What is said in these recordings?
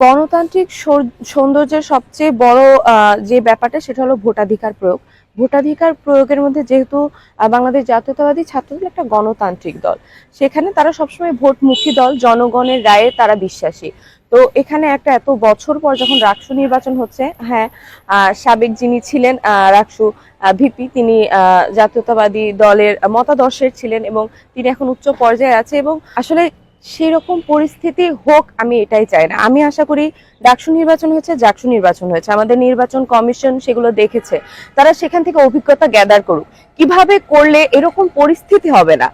গণতান্ত্রিক সৌন্দর্যের সবচেয়ে বড় যে ব্যাপারটা সেটা হলো ভোটাধিকার প্রয়োগ। ভোটাধিকার প্রয়োগের মধ্যে যেহেতু বাংলাদেশ জাতীয়তাবাদী ছাত্রদল একটা গণতান্ত্রিক দল, সেখানে তারা সবসময় ভোটমুখী দল, জনগণের রায়ে তারা বিশ্বাসী। তো এখানে একটা এত বছর পর যখন রাকসু নির্বাচন হচ্ছে হ্যাঁ সাবেক যিনি ছিলেন রাকসু ভিপি, তিনি জাতীয়তাবাদী দলের মতাদর্শের ছিলেন এবং তিনি এখন উচ্চ পর্যায়ে আছে এবং আসলে সেই রকম পরিস্থিতি হোক, আমি এটাই চাই না। আমি আশা করি ডাকসু নির্বাচন হয়েছে, জাকসু নির্বাচন হয়েছে। আমাদের নির্বাচন কমিশন সেগুলো দেখেছে। তারা সেখান থেকে অভিজ্ঞতা গ্যাদার করুক। কীভাবে করলে এরকম পরিস্থিতি হবে না?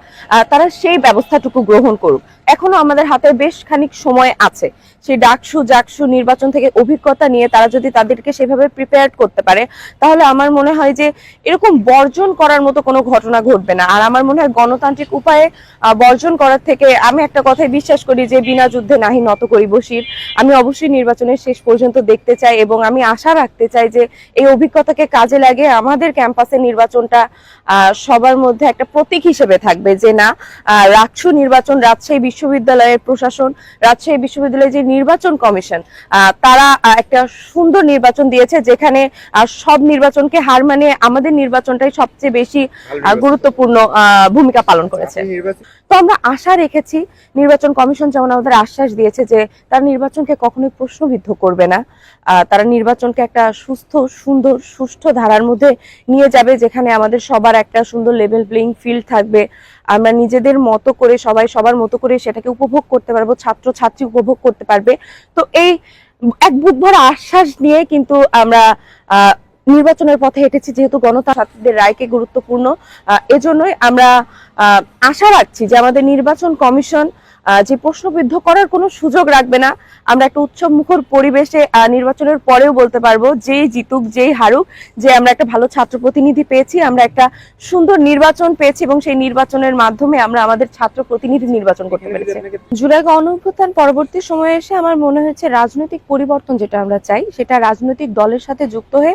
তারা সেই ব্যবস্থাটুকু গ্রহণ করুক। এখনও আমাদের হাতে বেশ খানিক সময় আছে। সেই ডাকসু, জাকসু নির্বাচন থেকে অভিজ্ঞতা নিয়ে তারা যদি তাদেরকে সেভাবে প্রিপেয়ার করতে পারে, তাহলে আমার মনে হয় যে এরকম বর্জন করার মতো কোনো ঘটনা ঘটবে না। আর আমার মনে হয় গণতান্ত্রিক উপায়ে বর্জন করার থেকে আমি একটা কথাই বিশ্বাস করি যে বিনা যুদ্ধে নাহি নত করি বসির আমি অবশ্যই নির্বাচনের শেষ পর্যন্ত দেখতে চাই এবং আমি আশা রাখতে চাই যে এই অভিজ্ঞতাকে কাজে লাগে আমাদের ক্যাম্পাসের নির্বাচনটা সবার মধ্যে একটা প্রতীক হিসেবে থাকবে যে না রাকসু নির্বাচন রাজশাহী বিশ্ববিদ্যালয়ের প্রশাসন রাজশাহী বিশ্ববিদ্যালয়ের যে নির্বাচন কমিশন তারা একটা সুন্দর নির্বাচন দিয়েছে যেখানে সব নির্বাচনকে হার মানিয়ে আমাদের নির্বাচনটাই সবচেয়ে বেশি গুরুত্বপূর্ণ ভূমিকা পালন করেছে। তো আমরা আশা রেখেছি নির্বাচন কমিশন যেমন আমাদের আশ্বাস দিয়েছে যে তারা নির্বাচনকে কখনোই প্রশ্নবিদ্ধ করবে না। আহ, তারা নির্বাচনকে একটা সুস্থ সুন্দর সুষ্ঠু ধারার মধ্যে নিয়ে যাবে যেখানে আমাদের সবার একটা সুন্দর লেভেল প্লেইং ফিল্ড থাকবে। আমরা নিজেদের মতো করে, সবাই সবার মতো করে সেটাকে উপভোগ করতে পারব ছাত্র ছাত্রী উপভোগ করতে পারবে। তো এই এক বুধবার আশ্বাস নিয়ে কিন্তু আমরা নির্বাচনের পথে হেঁটেছি, যেহেতু গণতান্ত্রিকদের রায়কে গুরুত্বপূর্ণ। এজন্যই আমরা আশা রাখছি যে আমাদের নির্বাচন কমিশন যে প্রশ্নবিদ্ধ করার কোনো সুযোগ রাখবে না। আমরা একটা উৎসব মুখর পরিবেশে নির্বাচনের পরেও বলতে পারব, যেই জিতুক, যেই হারুক, যে আমরা একটা ভালো ছাত্র প্রতিনিধি পেয়েছি, আমরা একটা সুন্দর নির্বাচন পেয়েছি এবং সেই নির্বাচনের মাধ্যমে আমরা আমাদের ছাত্র প্রতিনিধি নির্বাচন করতে পেরেছি। জুলাই গণঅভ্যুত্থান পরবর্তী সময়ে এসে আমার মনে হয়েছে রাজনৈতিক পরিবর্তন যেটা আমরা চাই, সেটা রাজনৈতিক দলের সাথে যুক্ত হয়ে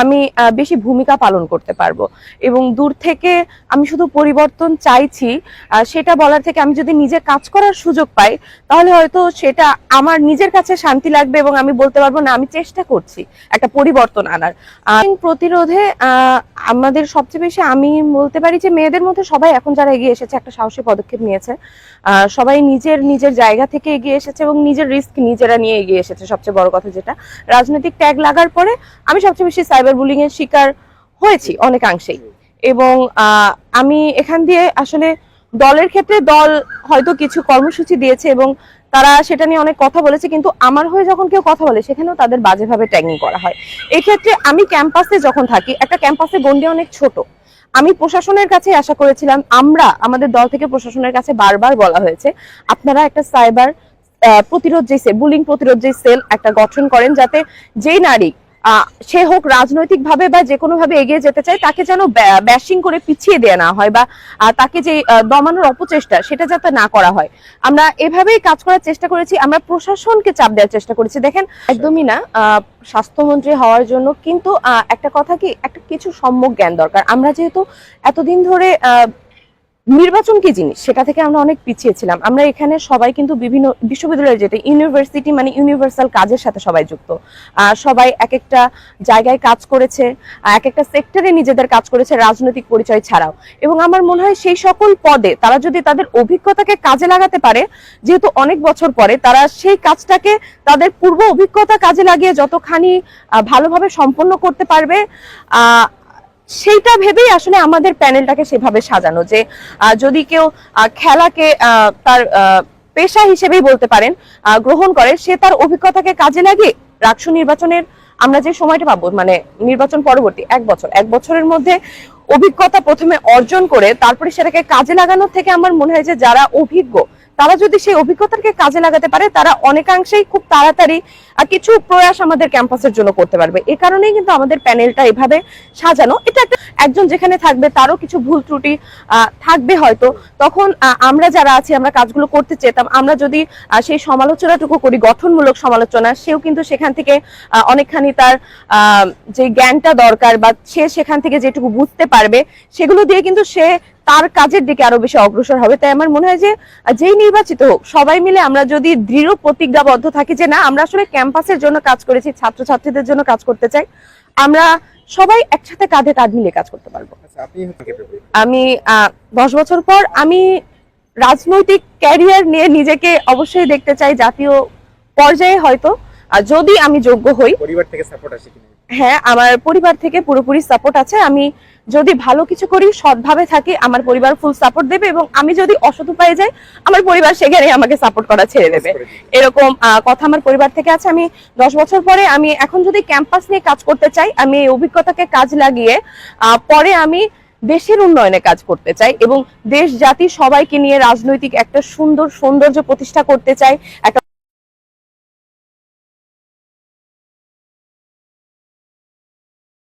আমি বেশি ভূমিকা পালন করতে পারব। এবং দূর থেকে আমি শুধু পরিবর্তন চাইছি সেটা বলার থেকে আমি যদি নিজে কাজ করার সুযোগ পাই, তাহলে হয়তো সেটা আমার নিজের কাছে শান্তি লাগবে এবং আমি বলতে পারব, না, আমি চেষ্টা করছি একটা পরিবর্তন আনার। প্রতিরোধে আমাদের সবচেয়ে বেশি আমি বলতে পারি যে, মেয়েদের মধ্যে সবাই এখন যারা এগিয়ে এসেছে, একটা সাহসী পদক্ষেপ নিয়েছে। সবাই নিজের নিজের জায়গা থেকে এগিয়ে এসেছে এবং নিজের রিস্ক নিজেরা নিয়ে এগিয়ে এসেছে, সবচেয়ে বড় কথা যেটা। রাজনৈতিক ট্যাগ লাগার পরে আমি সবচেয়ে বেশি সাইবার বুলিং এর শিকার হয়েছি অনেকাংশেই। এবং আমি এখান দিয়ে আসলে দলের ক্ষেত্রে দল হয়তো কিছু কর্মসূচি দিয়েছে এবং তারা সেটা নিয়ে অনেক কথা বলেছে, কিন্তু আমার হয়ে যখন কেউ কথা বলে, সেখানেও তাদের বাজেভাবে ট্যাগিং করা হয়। এক্ষেত্রে আমি ক্যাম্পাসে যখন থাকি, একটা ক্যাম্পাসে গন্ডি অনেক ছোট, আমি প্রশাসনের কাছে আশা করেছিলাম, আমরা, আমাদের দল থেকে প্রশাসনের কাছে বারবার বলা হয়েছে, আপনারা একটা সাইবার প্রতিরোধ যে সেল বুলিং প্রতিরোধ যে সেল একটা গঠন করেন যাতে যেই নারী সে হোক রাজনৈতিক ভাবে বা যে কোনো ভাবে এগিয়ে যেতে চায়, তাকে যেন ব্যাশিং করে পিছিয়ে দেয়া না হয় বা তাকে যে দমানোর অপচেষ্টা, সেটা যাতে না করা হয়। আমরা এভাবেই কাজ করার চেষ্টা করেছি, আমরা প্রশাসনকে চাপ দেওয়ার চেষ্টা করেছি। দেখেন, একদমই না স্বাস্থ্যমন্ত্রী হওয়ার জন্য কিন্তু একটা কথা কি, একটা কিছু সম্যক জ্ঞান দরকার। আমরা যেহেতু এতদিন ধরে নির্বাচন কি জিনিস? সেটা থেকে আমরা অনেক পিছিয়ে ছিলাম। আমরা এখানে সবাই কিন্তু বিভিন্ন বিশ্ববিদ্যালয়ের যেটা ইউনিভার্সিটি মানে ইউনিভার্সাল কাজের সাথে সবাই যুক্ত। সবাই এক একটা জায়গায় কাজ করেছে এক একটা সেক্টরে নিজেদের কাজ করেছে রাজনৈতিক পরিচয় ছাড়াও। এবং আমার মনে হয় সেই সকল পদে তারা যদি তাদের অভিজ্ঞতাকে কাজে লাগাতে পারে, যেহেতু অনেক বছর পরে তারা সেই কাজটাকে তাদের পূর্ব অভিজ্ঞতা কাজে লাগিয়ে যতখানি ভালোভাবে সম্পন্ন করতে পারবে সেইটা ভেবেই আসলে আমাদের প্যানেলটাকে সেভাবে সাজানো যে যদি কেউ খেলাকে তার পেশা হিসেবেই বলতে পারেন গ্রহণ করে, সে তার অভিজ্ঞতাকে কাজে লাগিয়ে রাকসু নির্বাচনের আমরা যে সময়টা পাবো মানে নির্বাচন পরবর্তী এক বছর, এক বছরের মধ্যে অভিজ্ঞতা প্রথমে অর্জন করে, তারপরে সেটাকে কাজে লাগানোর থেকে আমার মনে হয় যে যারা অভিজ্ঞ তারা যদি সেই অভিজ্ঞতাকে কাজে লাগাতে পারে, তারা অনেকাংশেই খুব তাড়াতাড়ি কিছু প্রয়াস আমাদের ক্যাম্পাসের জন্য করতে পারবে। এ কারণেই কিন্তু আমাদের প্যানেলটা এভাবে সাজানো। এটা একজন যেখানে থাকবে, তারও কিছু ভুল ত্রুটি থাকবে হয়তো। তখন আমরা যারা আছি, আমরা কাজগুলো করতে চেতাম। আমরা যদি সেই সমালোচনাটুকু করি, গঠনমূলক সমালোচনা, সেও কিন্তু সেখান থেকে অনেকখানি তার যে জ্ঞানটা দরকার বা সে সেখান থেকে যেটুকু বুঝতে পারবে, সেগুলো দিয়ে কিন্তু সে তার কাজের দিকে আরও বেশি অগ্রসর হবে। তাই আমার মনে হয় যে যেই নির্বাচিত হোক সবাই মিলে আমরা যদি দৃঢ় প্রতিজ্ঞাবদ্ধ থাকি যে না আমরা আসলে ক্যাম্পাসের জন্য কাজ করেছি ছাত্রছাত্রীদের জন্য কাজ করতে চাই আমরা সবাই একসাথে কাঁধে কাঁধ মিলিয়ে কাজ করতে পারব। আচ্ছা? আমি আহ, দশ বছর পর আমি রাজনৈতিক ক্যারিয়ার নিয়ে নিজেকে অবশ্যই দেখতে চাই জাতীয় পর্যায়ে হয়তো। আর যদি আমি যোগ্য হই পরিবার থেকে সাপোর্ট আসে কিনা? হ্যাঁ আমার পরিবার থেকে পুরোপুরি সাপোর্ট আছে। আমি যদি ভালো কিছু করি সৎভাবে থাকি আমার পরিবার ফুল সাপোর্ট দেবে এবং আমি যদি অসৎ উপায়ে যাই আমার পরিবার সেখানে আমাকে সাপোর্ট করা ছেড়ে দেবে। এরকম কথা আমার পরিবার থেকে আছে। আমি দশ বছর পরে আমি এখন যদি ক্যাম্পাস নিয়ে কাজ করতে চাই আমি এই অভিজ্ঞতাকে কাজ লাগিয়ে পরে আমি দেশের উন্নয়নে কাজ করতে চাই এবং দেশ জাতি সবাইকে নিয়ে রাজনৈতিক একটা সুন্দর সৌন্দর্য প্রতিষ্ঠা করতে চাই। একটা